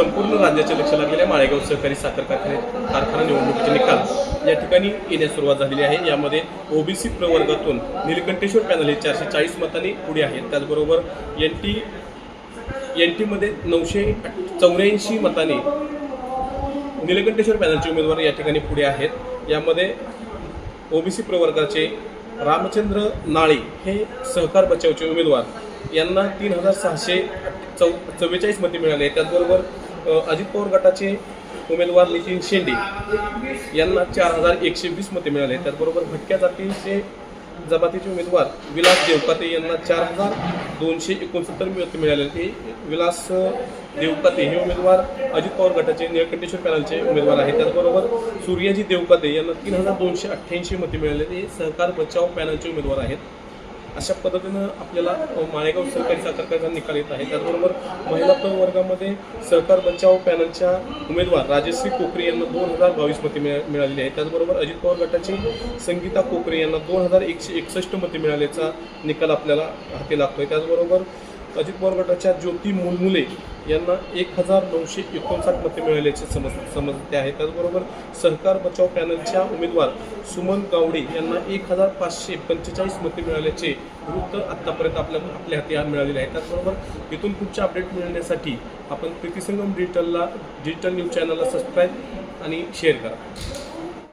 संपूर्ण राज्याचे लक्ष लागलेल्या माळेगाव सहकारी साखर कारखाने कारखाना निवडणुकीचे निकाल या ठिकाणी येण्यास सुरुवात झालेली आहे. यामध्ये ओबीसी प्रवर्गातून निलकंठेश्वर पॅनल हे चारशे चाळीस मतांनी पुढे आहेत. त्याचबरोबर एन टी एन टीमध्ये नऊशे चौऱ्याऐंशी मतांनी निलकंठेश्वर पॅनलचे उमेदवार या ठिकाणी पुढे आहेत. यामध्ये ओबीसी प्रवर्गाचे रामचंद्र नाळे हे सहकार बचावचे उमेदवार. यांना तीन हजार सहाशे चौ चव्वेचाळीस मते मिळाले त्याचबरोबर अजित पवार गटाचे उमेदवार नितीन शेंडे यांना चार हजार एकशे वीस मते मिळाले. त्याचबरोबर भटक्या जातीचे जमातीचे उमेदवार विलास देवकाते यांना चार हजार दोनशे एकोणसत्तर मते मिळाले. ते विलास देवकाते हे उमेदवार अजित पवार गटाचे निळकंठेश्वर पॅनलचे उमेदवार आहेत. त्याचबरोबर सूर्याजी देवकाते यांना तीन हजार दोनशे अठ्ठ्याऐंशी मते मिळाले. ते सहकार बचाव पॅनलचे उमेदवार आहेत. अशा पद्धतीनं आपल्याला माळेगाव सहकारी साखर कारखाना निकाल येत आहे. त्याचबरोबर महिला प्रवर्गामध्ये सहकार बचाव पॅनलच्या उमेदवार राजश्री कोकरे यांना दोन हजार बावीस मते मिळा मिळालेली आहे त्याचबरोबर अजित पवार गटाची संगीता कोकरे यांना दोन हजार एकशे एकसष्ट मते मिळाल्याचा निकाल आपल्याला हाती लागतोय. त्याचबरोबर अजित पवार गटाच्या ज्योती मुलमुले यांना एक हजार नऊशे एकोणसाठ मते मिळाल्याचे समज समजते आहे. त्याचबरोबर सहकार बचाव पॅनलच्या उमेदवार सुमन गावडे यांना एक हजार पाचशे पंचेचाळीस मते मिळाल्याचे वृत्त आत्तापर्यंत आपल्या आपल्या हाती मिळालेले आहे. त्याचबरोबर इथून पुढचे अपडेट मिळण्यासाठी आपण प्रीतिसंगम डिजिटलला डिजिटल न्यूज चॅनलला सबस्क्राईब आणि शेअर करा.